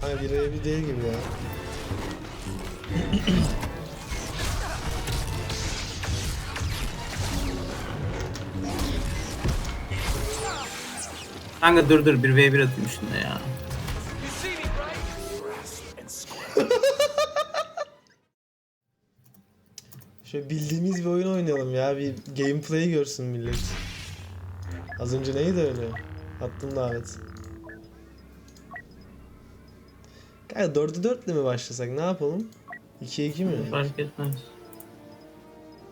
Hani biri bir değil gibi ya. Kanka dur dur 1v1 atayım şuna ya. Şöyle bildiğimiz bir oyun oynayalım ya. Bir gameplay görsün millet. Az önce neydi öyle? Attım davet. Kanka 4'e 4 ile mi başlasak? Ne yapalım? 2'ye 2 mi? Fark etmez.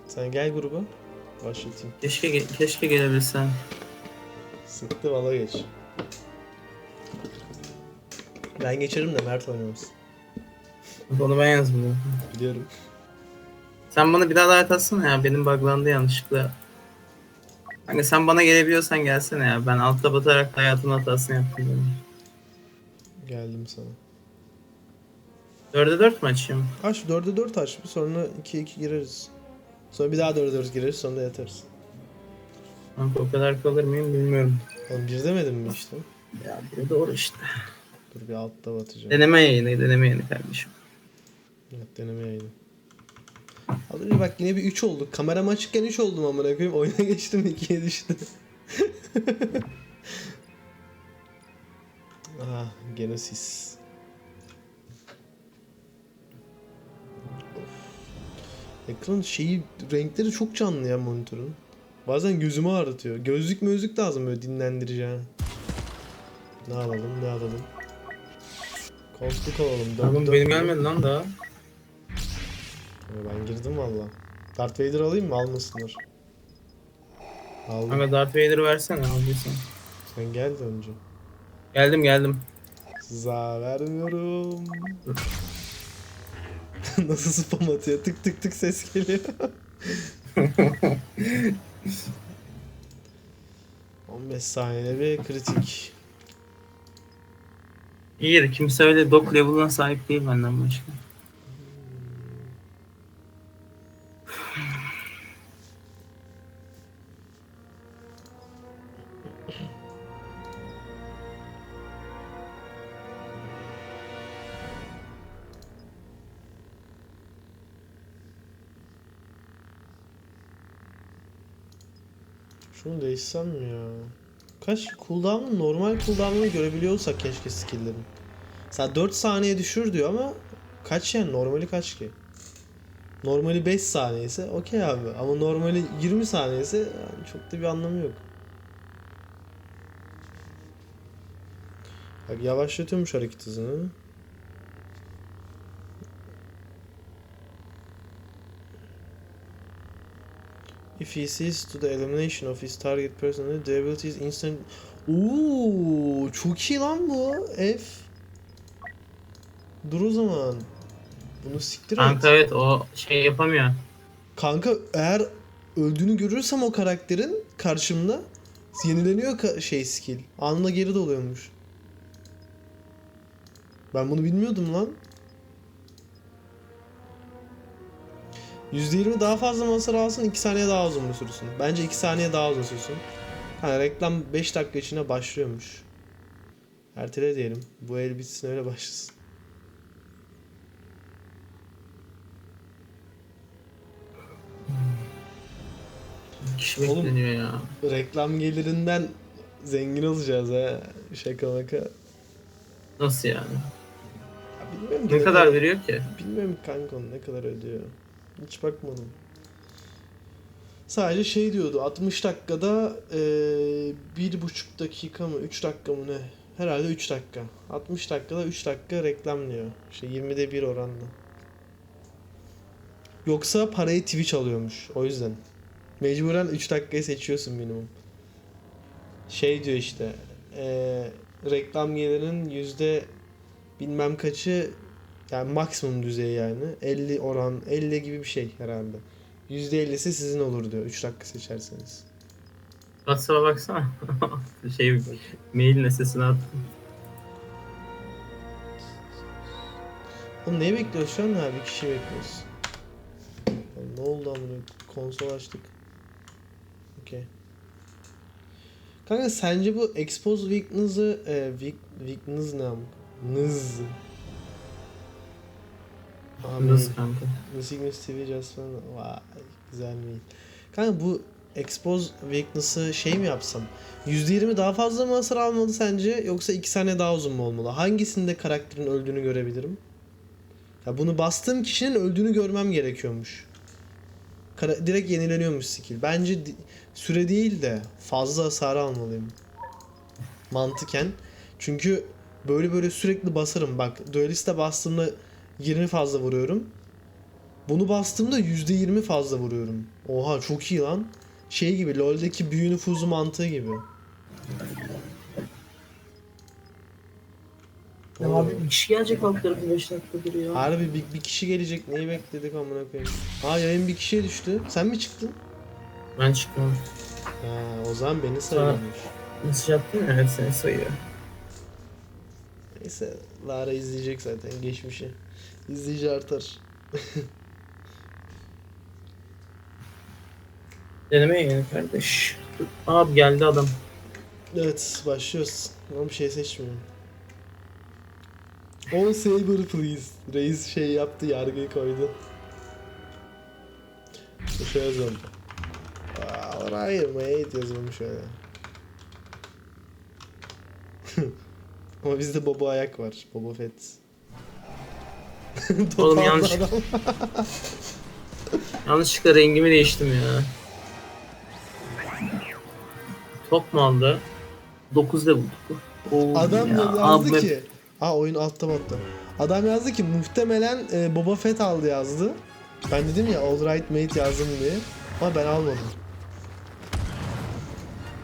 Sen gel gruba. Başlatayım. Keşke ge- keşke gelebilsen. Sıktı valla geç. Ben geçerim de Mert oynamasın. Onu ben yazmadım. Biliyorum. Sen bana bir daha davet atsana ya. Benim buglandı yanlışlıkla. Hani sen bana gelebiliyorsan gelsene ya. Ben altta batarak hayatın hatasını yaptım. benim. Geldim sana. 4'e 4 mü açayım? Aç 4'e 4 aç. Sonra 2'ye 2 gireriz. Sonra bir daha 4'e 4 gireriz. Sonra da yatarız. Kanka o kadar kalır mıyım bilmiyorum. Oğlum bir demedim mi işte? Ya bu doğru işte. Dur bir altta batacağım. Deneme yayını, deneme yayını kardeşim. Evet deneme yayını. Az önce bak yine bir 3 olduk. Kameram açıkken 3 oldum amına koyayım. Oyuna geçtim 2'ye düştü. ah Genesis. Ekran şeyi renkleri çok canlı ya monitörün. Bazen gözümü ağrıtıyor. Gözlük mözlük lazım böyle dinlendirici ha. Ne alalım ne alalım. Koltuk alalım. dört- Oğlum dört- benim gelmedi lan daha. Ben girdim valla. Darth Vader alayım mı? Almasınlar. Aldım. Kanka Darth Vader'ı versene aldıysan. Sen gel de önce. Geldim geldim. Za vermiyorum. Nasıl spam atıyor? Tık tık tık ses geliyor. 15 saniyede bir kritik. İyi kimse öyle dok level'ına sahip değil benden başka. Değişsem ya? Kaç cooldown'u normal cooldown'unu görebiliyorsak keşke skill'lerin. Mesela 4 saniye düşür diyor ama kaç yani normali kaç ki? Normali 5 saniye ise okey abi ama normali 20 saniye ise yani çok da bir anlamı yok. Bak yavaşlatıyormuş hareket hızını. If he sees to the elimination of his target person, the ability is instant... Ooo, çok iyi lan bu. F. Dur o zaman. Bunu siktir. Kanka evet o şey yapamıyor. Kanka eğer öldüğünü görürsem o karakterin karşımda yenileniyor ka- şey skill. Anında geri doluyormuş. Ben bunu bilmiyordum lan. %20 daha fazla hasar alsın 2 saniye daha uzun sürsün. Bence 2 saniye daha uzun sürsün. Ha reklam 5 dakika içine başlıyormuş. Ertele diyelim. Bu el bitsin öyle başlasın. Kişi Oğlum. bekleniyor ya. Reklam gelirinden zengin olacağız ha. Şaka maka. Nasıl yani? Ya bilmiyorum Ne kadar veriyor ki? Bilmiyorum kanka ne kadar ödüyor. Hiç bakmadım. Sadece şey diyordu 60 dakikada bir buçuk dakika mı 3 dakika mı ne? Herhalde 3 dakika. 60 dakikada 3 dakika reklam diyor. İşte 20'de 1 oranla. Yoksa parayı Twitch alıyormuş. O yüzden. Mecburen 3 dakikayı seçiyorsun minimum. Şey diyor işte. eee, reklam gelirinin yüzde bilmem kaçı yani maksimum düzey yani. 50 oran 50 gibi bir şey herhalde. %50'si sizin olur diyor 3 dakika seçerseniz. WhatsApp'a baksana. şey mailin sesini attım. Oğlum neyi bekliyoruz şu an? Ha bir kişi bekliyoruz. Oğlum ne oldu amına konsol açtık. Okey. Kanka sence bu expose weakness'ı e, weak, weakness ne am? Nız. Amin. Nasıl kanka? Musignus TV Just. Vay güzel mi? Kanka bu Expose Weakness'ı şey mi yapsam? %20 daha fazla mı hasar almalı sence yoksa 2 saniye daha uzun mu olmalı? Hangisinde karakterin öldüğünü görebilirim? Ya bunu bastığım kişinin öldüğünü görmem gerekiyormuş. Kara- direkt yenileniyormuş skill. Bence süre değil de fazla hasar almalıyım. Mantıken. Çünkü böyle böyle sürekli basarım. Bak Duelist'e bastığımda 20 fazla vuruyorum. Bunu bastığımda %20 fazla vuruyorum. Oha çok iyi lan. Şey gibi LoL'deki büyü nüfuzu mantığı gibi. Ya abi bir kişi gelecek alt tarafı 5 dakika duruyor. Harbi bir, bir kişi gelecek. Neyi bekledik amına koyayım. Aa yayın bir kişiye düştü. Sen mi çıktın? Ben çıkmam. Ha, o zaman beni sayıyormuş. Mesaj attın ya evet seni sayıyor. Neyse Lara izleyecek zaten geçmişi. İzleyici artar. Deneme yayını kardeş. Abi geldi adam. Evet başlıyoruz. Ama bir şey seçmiyorum. On saber please. Reis şey yaptı yargıyı koydu. Şöyle yazalım. Alright mate yazalım şöyle. Ama bizde Bobo ayak var. Bobo Fett. Oğlum yanlış-. Yanlışlıkla rengimi değiştim ya. Top mu aldı? 9 level. Oo, Adam ya, yazdı abi, ki. Aa oyun altta battı. Adam yazdı ki muhtemelen e, Boba Fett aldı yazdı. Ben dedim ya alright mate yazdım diye. Ama ben almadım.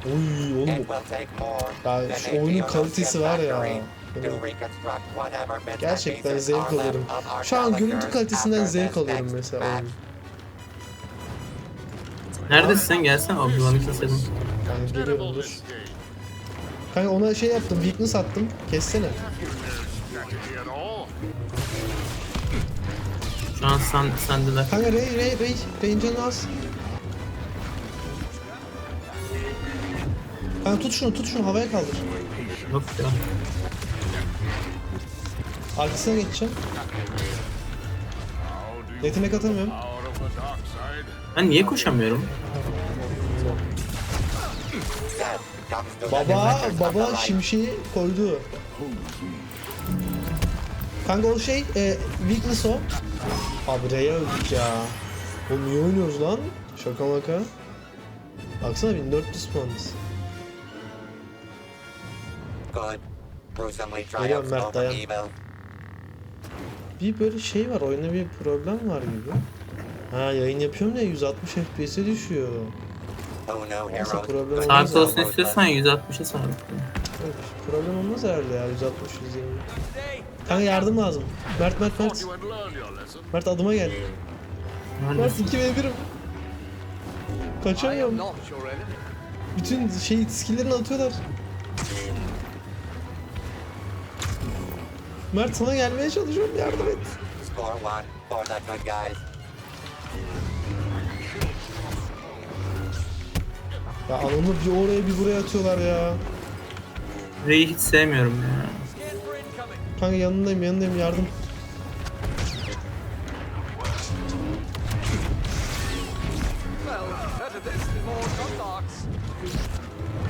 Uy oğlum ya şu oyunun kalitesi var ya. Gerçekten zevk our Şu an görüntü kalitesinden zevk alıyorum mesela. Neredesin sen gelsene abi bana keselim. Yani geliyorum dur. Kanka ona şey yaptım, weakness attım. Kessene. Şu an sen sendeler. Kanka Ray, Ray, Ray'in canını az. Kanka tut şunu, tut şunu havaya kaldır. Yok ya. Arkasına geçeceğim. Yetenek atamıyorum. Ben niye koşamıyorum? Baba, baba şimşeği koydu. Kanka o şey, e, weakness o. Abi Ray'a öldük ya. Oğlum niye oynuyoruz lan? Şaka maka. Baksana 1400 puanız. Good. Gruesomely triumphs Mert, over dayan. evil. Bir böyle şey var, oyunda bir problem var gibi. Ha yayın yapıyorum ya 160 FPS'e düşüyor. Oh Neyse, problem olmaz. Sabit olsun istiyorsan 160'a sabit. Evet, problem olmaz herhalde ya 160 120. Kanka yardım lazım. Mert Mert Mert. Mert adıma gel. Mert Neredesin? 2 v 1'im. Kaçamıyorum. Bütün şey skill'lerini atıyorlar. Mert sana gelmeye çalışıyorum yardım et. Score one for the good guys. Ya anamı bir oraya bir buraya atıyorlar ya. Ray'i hiç sevmiyorum ya. Kanka yanındayım yanındayım yardım.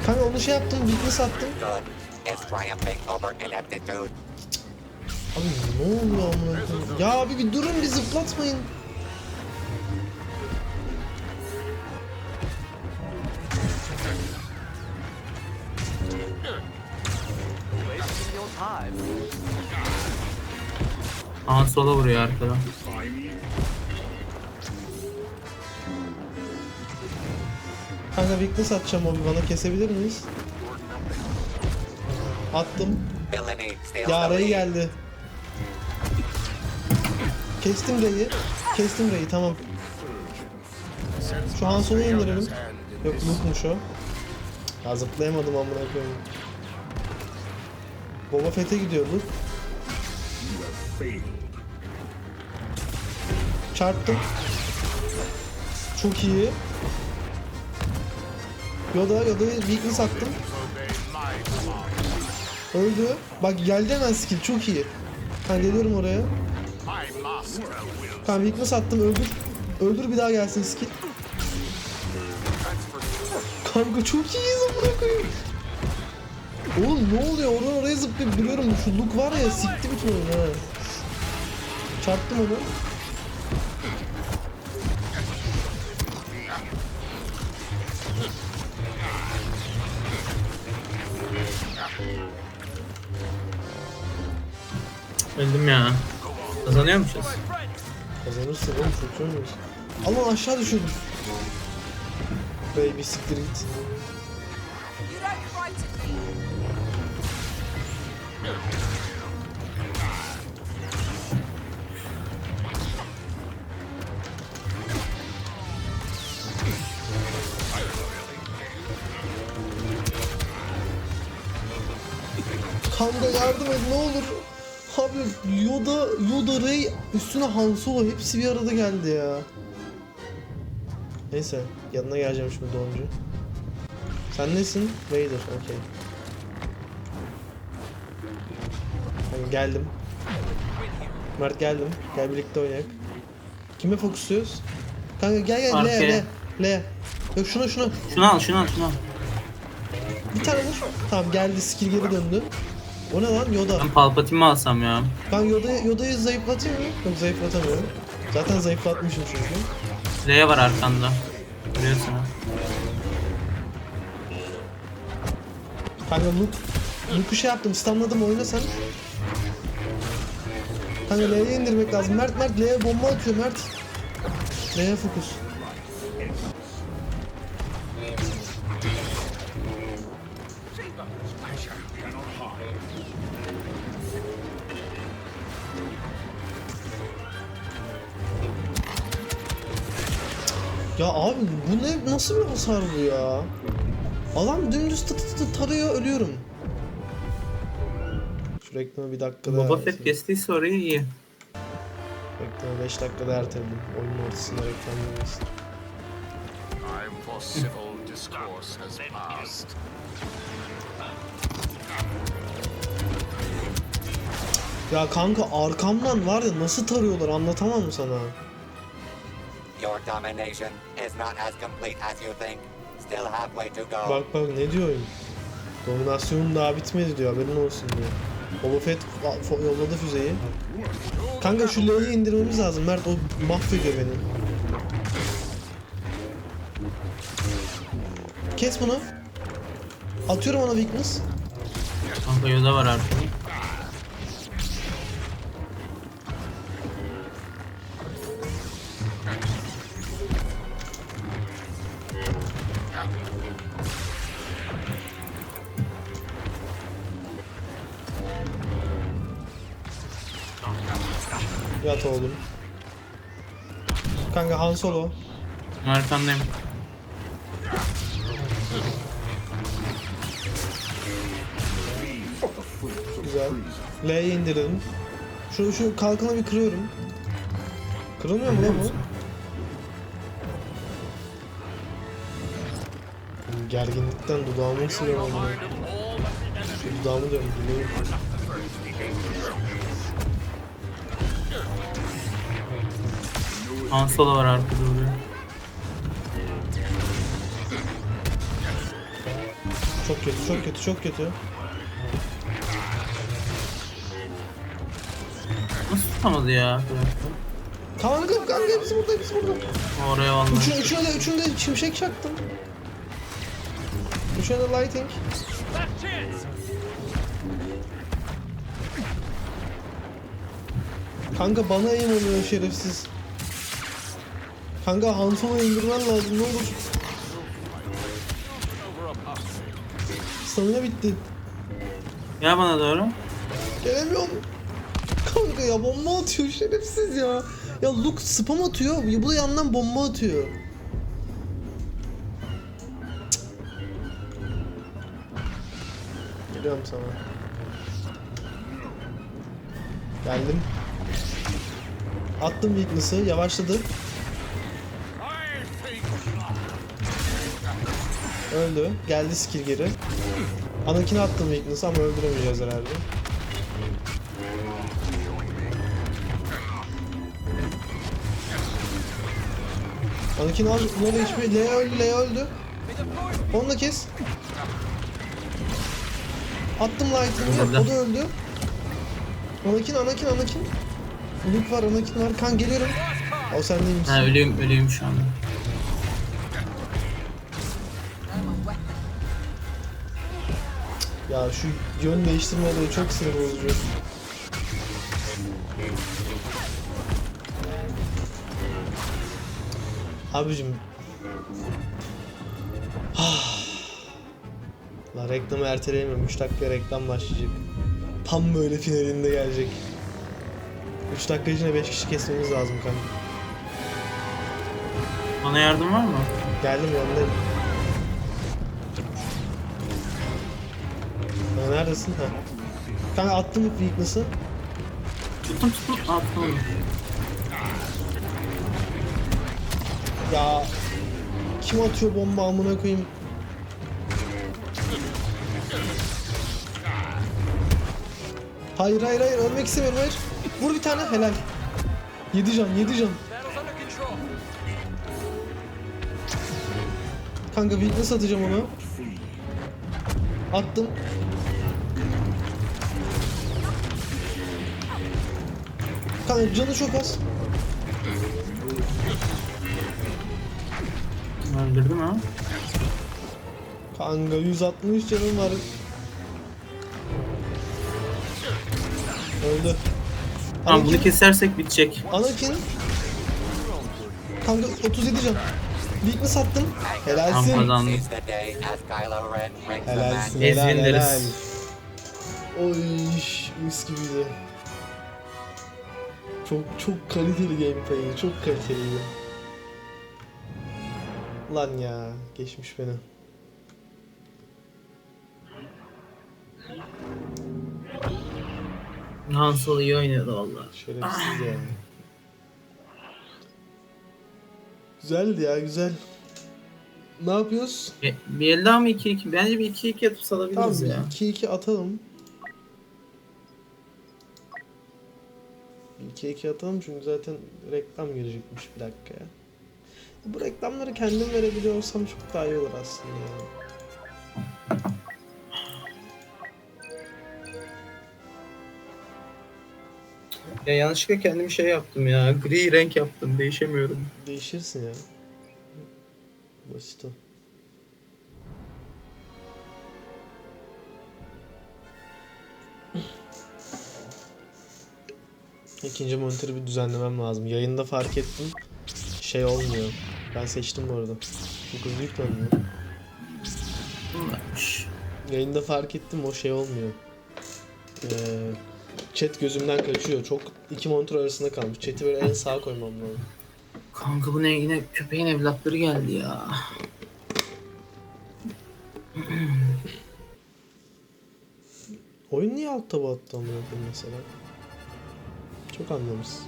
Kanka onu şey yaptım, weakness attım. Good. It's triumphing over ineptitude. Abi ne oluyor amına koyayım? Ya abi bir durun bir zıplatmayın. Han Solo vuruyor arkadan. Kanka weakness atacağım abi bana kesebilir miyiz? Attım. Villainy steals Ya the Ray lead. geldi. Kestim Ray'i. Kestim Ray'i tamam. Şu Han Solo'yu indirelim. Yok Luke'muş o. Ya zıplayamadım amına koyayım. Boba Fett'e gidiyor Luke. Çarptım. Çok iyi. Yoda, Yoda'yı weakness attım. Öldü. Bak geldi hemen skill çok iyi. Ben geliyorum oraya. Tamam weakness attım öldür. Öldür bir daha gelsin skill. Kanka çok amına koyayım. Oğlum ne oluyor? Oradan oraya zıplayıp duruyorum. Şu look var ya sikti bütün oyunu ha. Çarptım onu. Öldüm ya. Kazanıyormuşuz. Kazanırsın oğlum çok iyi oynuyorsun. Allah aşağı düşürdüm. Baby siktir git. Kanka yardım et ne olur. Abi Yoda, Yoda, Rey üstüne Han Solo hepsi bir arada geldi ya. Neyse yanına geleceğim şimdi doncu. Sen nesin? Vader okey. Hani geldim. Mert geldim. Gel birlikte oynayak. Kime fokusluyoruz? Kanka gel gel L Arkaya. L L. Yok şuna şuna. Şunu al şunu al şunu al. Bir tane vur. Tamam geldi skill geri döndü. O ne lan Yoda. Ben Palpatine'i alsam ya. Ben Yoda, Yoda'yı zayıflatayım mı? Yok zayıflatamıyorum. Zaten zayıflatmışım çünkü. Leia var arkanda. Görüyorsun ha. Kanka Luke, Luke'u şey yaptım, stunladım oyna sen. Kanka Leia'yı indirmek lazım. Mert Mert Leia bomba atıyor Mert. Leia fokus. Ya abi bu ne nasıl bir hasar bu ya? Adam dümdüz tı tı tı tarıyor ölüyorum. Şu reklamı bir dakikada Boba Fett kestiyse orayı iyi. Reklamı 5 dakikada erteledim. Oyunun ortasında reklam passed. Ya kanka arkamdan var ya nasıl tarıyorlar anlatamam sana. Your domination is not as complete as you think. Still halfway to go. Bak bak ne diyor oyun. Dominasyonun daha bitmedi diyor haberin olsun diyor. Boba Fett yolladı füzeyi. Kanka şu Leia'yı indirmemiz lazım Mert o mahvediyor beni. Kes bunu. Atıyorum ona weakness. Kanka Yoda var arkada. Han Solo. Arkandayım. Güzel. L'ye indirdim. Şu şu kalkanı bir kırıyorum. Kırılmıyor mu lan bu? Gerginlikten dudağımı ısırıyorum ama. Dudağımı diyorum, bileğim. Han Solo var arkada duruyor. Çok kötü, çok kötü, çok kötü. Nasıl tutamadı ya? Kanka, kanka hepsi burada, hepsi burada. Oraya vallahi. Üçü, üçüne de, üçüne de şimşek çaktım. Üçüne de lighting. Kanka bana aim oluyor şerefsiz. Kanka Han Solo'yu indirmen lazım ne olur. Stamina bitti. Gel bana doğru. Gelemiyorum. Kanka ya bomba atıyor şerefsiz ya. Ya Luke spam atıyor. Bu da yandan bomba atıyor. Geliyorum sana. Geldim. Attım weakness'ı. Yavaşladı. Öldü. Geldi skill geri. Anakin'i attım weakness'ı ama öldüremeyeceğiz herhalde. Anakin al, Lola HP, Leia öldü, Leia öldü. Onu da kes. Attım Lightning'i, o da öldü. Anakin, Anakin, Anakin. Luke var, Anakin var. Kan geliyorum. O sen değil misin? Ha ölüyüm, ölüyüm şu anda. Ya şu yön değiştirme olayı çok sinir bozucu. Abicim. Ah. La reklamı erteleyemem. 3 dakika reklam başlayacak. Tam böyle finalinde gelecek. 3 dakika içinde 5 kişi kesmemiz lazım kanka. Bana yardım var mı? Geldim yanındayım. Neredesin? Ha. Kanka attım weakness'ı. Tuttum tuttum. Attım. Ya kim atıyor bomba amına koyayım? Hayır hayır hayır ölmek istemiyorum hayır. Vur bir tane helal. 7 can 7 can. Kanka weakness atacağım ona. Attım. Kanka canı çok az. Öldürdüm ha. Kanka 160 canım var. Öldü. Tamam bunu kesersek bitecek. Anakin. Kanka 37 can. Weakness attım. Tam Helalsin. brings the Helalsin. Helal helal. Oy mis gibiydi. Çok çok kaliteli gameplay. Çok kaliteliydi. Lan ya geçmiş beni. Han Solo iyi oynuyordu valla. Şerefsiz ya. Güzeldi ya güzel. Ne yapıyoruz? Bir, bir el daha mı 2-2? Bence bir 2-2 yatıp Tamam salabiliriz ya. 2-2 atalım. 2-2 atalım çünkü zaten reklam girecekmiş bir dakika ya. Bu reklamları kendim verebiliyor olsam çok daha iyi olur aslında ya. Ya yanlışlıkla kendim şey yaptım ya. Gri renk yaptım. Değişemiyorum. Değişirsin ya. Basit o. İkinci monitörü bir düzenlemem lazım. Yayında fark ettim. Şey olmuyor. Ben seçtim bu arada. Bu kız büyük. Bunlarmış. Yayında fark ettim o şey olmuyor. Ee, chat gözümden kaçıyor. Çok iki monitör arasında kalmış. Chat'i böyle en sağa koymam lazım. Kanka bu ne yine köpeğin evlatları geldi ya. Oyun niye alt taba attı amına mesela? Çok anlamışsın.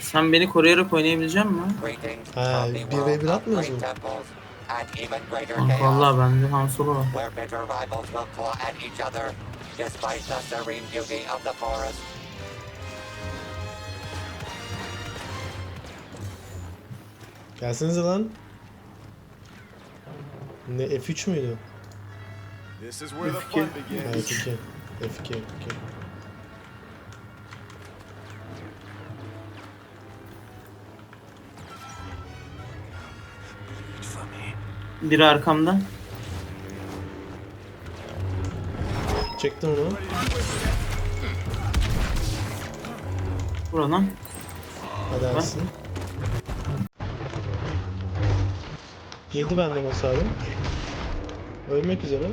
Sen beni koruyarak oynayabilecek misin? Ha, bir ve bir atmıyoruz mu? chaos, valla bende Han Solo var. Gelsenize lan. Ne F3 müydü? This is where the F2. fun begins. F2. F2 F2. Biri arkamda. Çektim onu. Buradan. Hadi Ersin. Yedi benden hasarı. Ölmek üzere.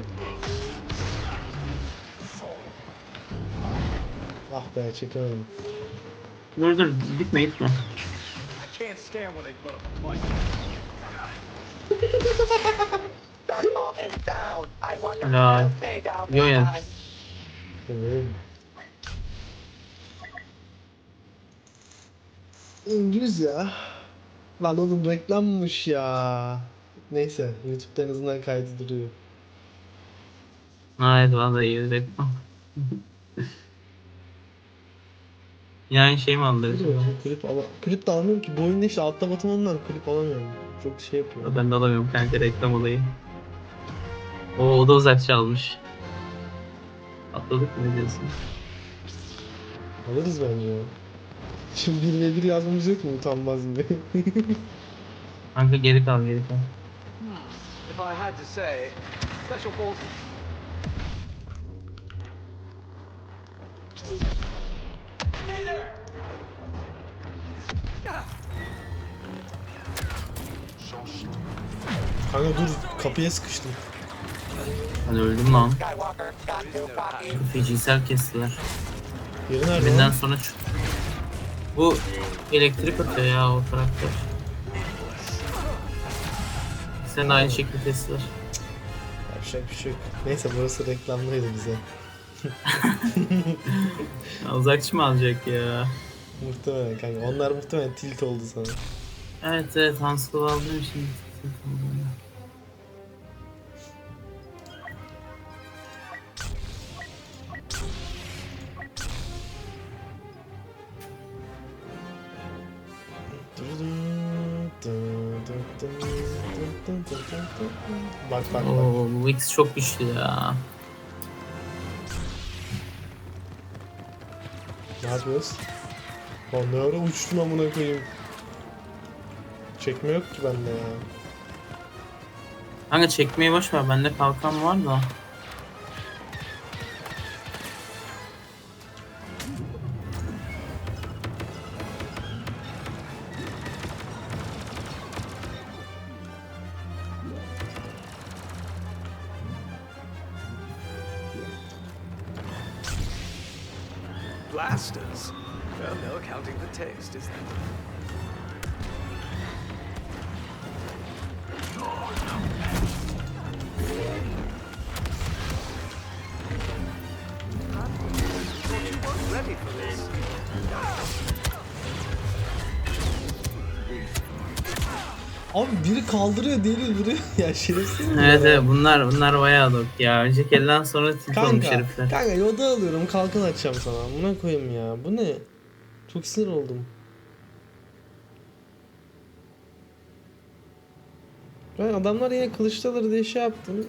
Ah be çekemedim. Dur dur gitme gitme. İyi oynadın. Evet. İngiliz ya. Lan oğlum reklammış ya. Neyse YouTube'da en azından kaydı duruyor. Evet vallahi iyi reklam. Yani şey mi aldı? Klip, ala klip de alamıyorum ki. Bu oyunda işte altta batan ondan klip alamıyorum. Çok şey yapıyor. Ben de alamıyorum kanka reklam olayı. Oo, o da uzak çalmış. Atladık mı ne diyorsun? Alırız bence ya. Şimdi 1 ve 1 yazmamız yok mu utanmaz gibi. Kanka geri kal geri kal. If I had to say, special forces. Kanka dur kapıya sıkıştım. Ben öldüm lan. Fiziksel kestiler. Yeri nerede Benden lan? sonra şu... Bu elektrik atıyor ya o traktör. Sen de aynı şekilde kestiler. Yapacak bir şey yok. Neyse burası reklamlıydı bize. Ya, uzakçı mı alacak ya? Muhtemelen kanka. Onlar muhtemelen tilt oldu sana. Evet evet Hansel aldığım için. Bak bak bak. Oo bu X çok güçlü ya. Ne yapıyoruz? Lan ne ara uçtun amına koyayım. Çekme yok ki bende ya. Kanka çekmeyi boş ver bende kalkan var da. Blasters. Well, no counting the taste, is there? Abi biri kaldırıyor diğeri vuruyor ya şerefsiz mi? Evet evet bunlar bunlar bayağı dok ya. Önceki elden sonra tilt olmuş Kanka, herifler. kanka yoda alıyorum kalkan açacağım sana. Buna koyayım ya. Bu ne? Çok sinir oldum. Ben adamlar yine kılıçtaları diye şey yaptım.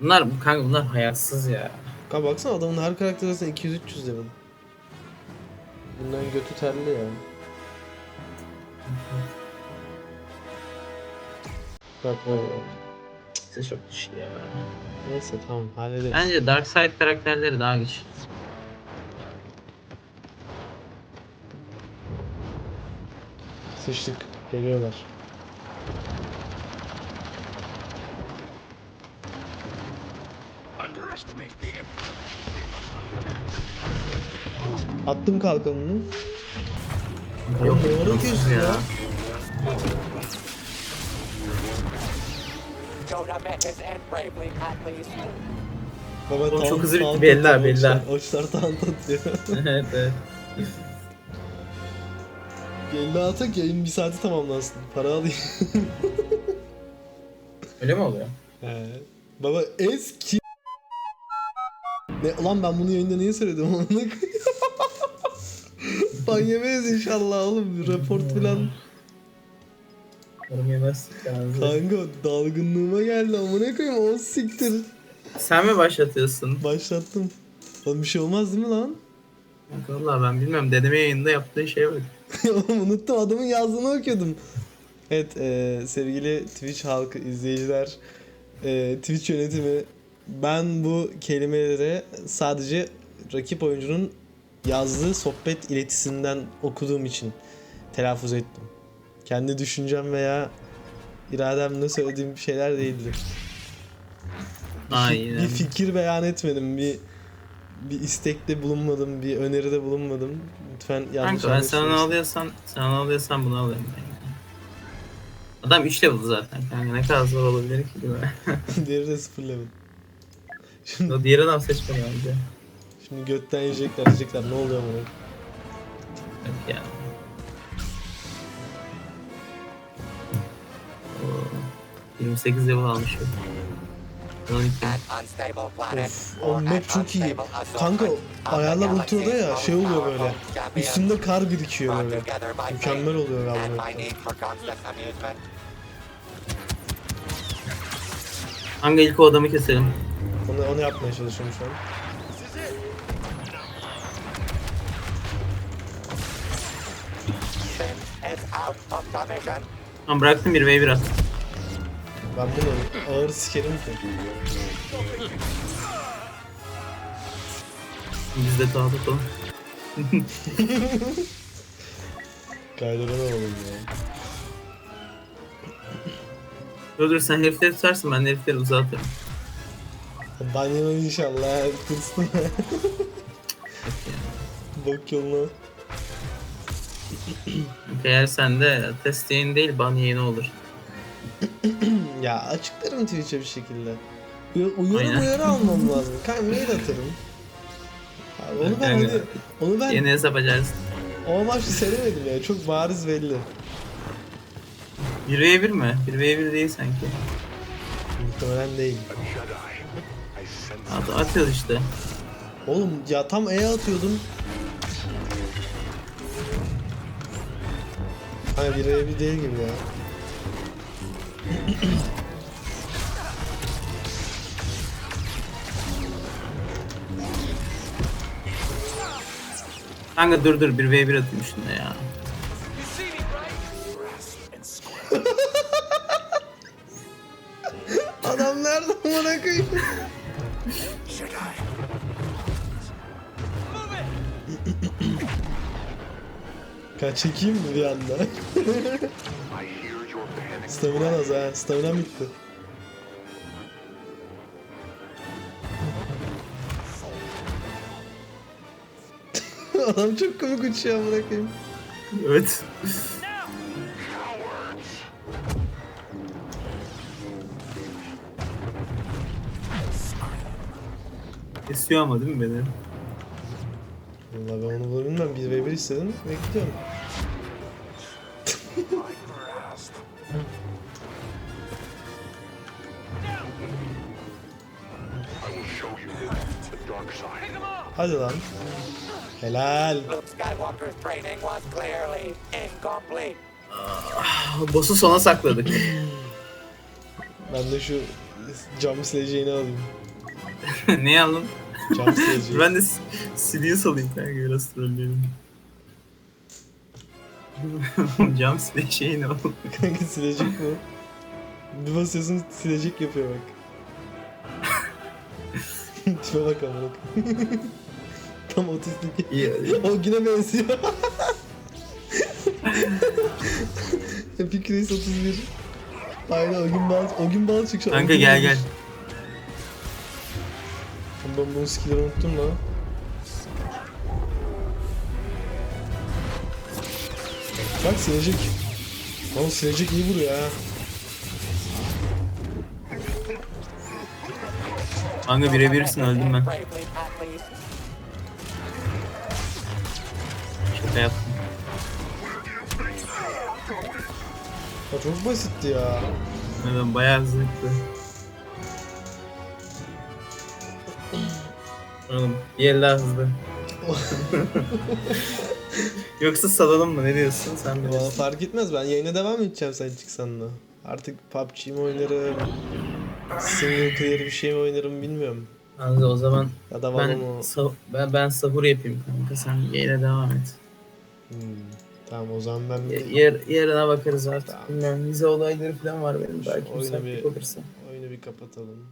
Bunlar kanka bunlar hayatsız ya. Kanka baksana adamın her karakter arasında 200-300 level. Bunların götü terli ya. Bak bak. İkisi çok güçlü ya. Neyse tamam hallederiz. Bence Darkseid karakterleri daha güçlü. Sıçtık. Geliyorlar. Attım kalkanını. Yok yok kesti ya. Baba Oğlum çok hızlı bitti, belli belli oçlar taunt atıyor. evet evet. Belli atak yayın bir saati tamamlansın. Para alayım. Öyle mi oluyor? He. Baba eski ne lan ben bunu yayında niye söyledim onu? Ban yemeyiz inşallah oğlum. Report falan. Yorum yemezsin kanka. Kanka dalgınlığıma geldi amına koyayım o siktir. Sen mi başlatıyorsun? Başlattım. Oğlum bir şey olmaz değil mi lan? Valla ben bilmiyorum. Dedeme yayında yaptığı şeye bak. Oğlum unuttum adamın yazdığını okuyordum. Evet e, sevgili Twitch halkı izleyiciler e, Twitch yönetimi ben bu kelimeleri sadece rakip oyuncunun yazdığı sohbet iletisinden okuduğum için telaffuz ettim. Kendi düşüncem veya irademle söylediğim şeyler fi- Aynen. bir fikir beyan etmedim. Bir bir istekte bulunmadım, bir öneride bulunmadım. Lütfen yanlış Kanka ben sen onu alıyorsan, sen onu alıyorsan bunu alayım ben. Adam 3 level zaten kanka ne kadar zor olabilir ki değil mi? Diğeri de sıfır level. Şimdi, o diğer adam seçmedi bence. şimdi götten yiyecekler diyecekler ne oluyor bana? Evet yani. 28 level almış. yok. Of, o map çok iyi. Kanka ayarlar ultra'da ya şey oluyor böyle. Üstünde kar birikiyor böyle. Mükemmel oluyor ya bu. Hangi ilk o adamı keselim? Onu, onu yapmaya çalışıyorum şu an. Tamam bıraktım bir v 1 at. Ben bunu ağır sikerim ki. Biz de tabi tutalım. Kaydıran olalım ya. Dur dur sen herifleri tutarsın ben herifleri uzatırım. Ben yemem inşallah. Kırsın. Bak yoluna. Eğer sende test yayın değil ban yayını olur. Ya açıklarım Twitch'e bir şekilde. Uy- Uyarı Aynen. uyarı almam lazım. Kanka mail atarım. Abi onu ben hani, onu ben Yeni hesap açarsın. o amaçlı söylemedim ya. Çok bariz belli. 1v1 mi? 1v1 değil sanki. Muhtemelen değil. At, atıyoruz işte. Oğlum ya tam E atıyordum. Hani bir E bir değil gibi ya. Kanka dur dur 1v1 atayım şuna ya. Adam nerede amına koyayım? Kaç çekeyim mi bir anda? Stamina az ha. Stamina bitti. Adam çok komik uçuyor amına koyayım. Evet. Kesiyor ama değil mi beni? Vallahi ben onu bilmem. 1v1 istedim. Bekliyorum. Hadi lan. Helal. Luke Skywalker's training was clearly incomplete. Boss'u sona sakladık. Ben de şu cam sileceğini alayım. ne aldın? Cam sileceği. Ben de S- Sidious alayım kanka biraz trolleyelim. Cam sile şey ne oğlum? Kanka silecek mi? Bir basıyorsun silecek yapıyor bak. Tipe bak amına koyayım. Tam otistik. İyi. o güne benziyor. Epic Race 31. Aynen o gün bal, o gün bal çıkacak. Kanka gel gel. Ben bunu skill'leri unuttum lan. Bak silecek. Oğlum silecek iyi vuruyor ha. Kanka birebirsin öldüm ben. Şaka yaptım. Ya çok basitti ya. Neden bayağı hızlıydı. Oğlum bir el daha hızlı. Yoksa salalım mı ne diyorsun sen Valla bilirsin. fark etmez ben yayına devam edeceğim sen çıksan da. Artık PUBG mi oynarım, single player bir şey mi oynarım bilmiyorum. Kanka o zaman Ya da ben, Valo mu? sa- ben, ben sahur yapayım kanka sen yayına devam et. Hmm. Tamam o zaman ben Y- Yer, yarına bakarız artık. Tamam. Bilmiyorum vize olayları falan var benim belki Oyunu bir- olursa. oyunu bir kapatalım.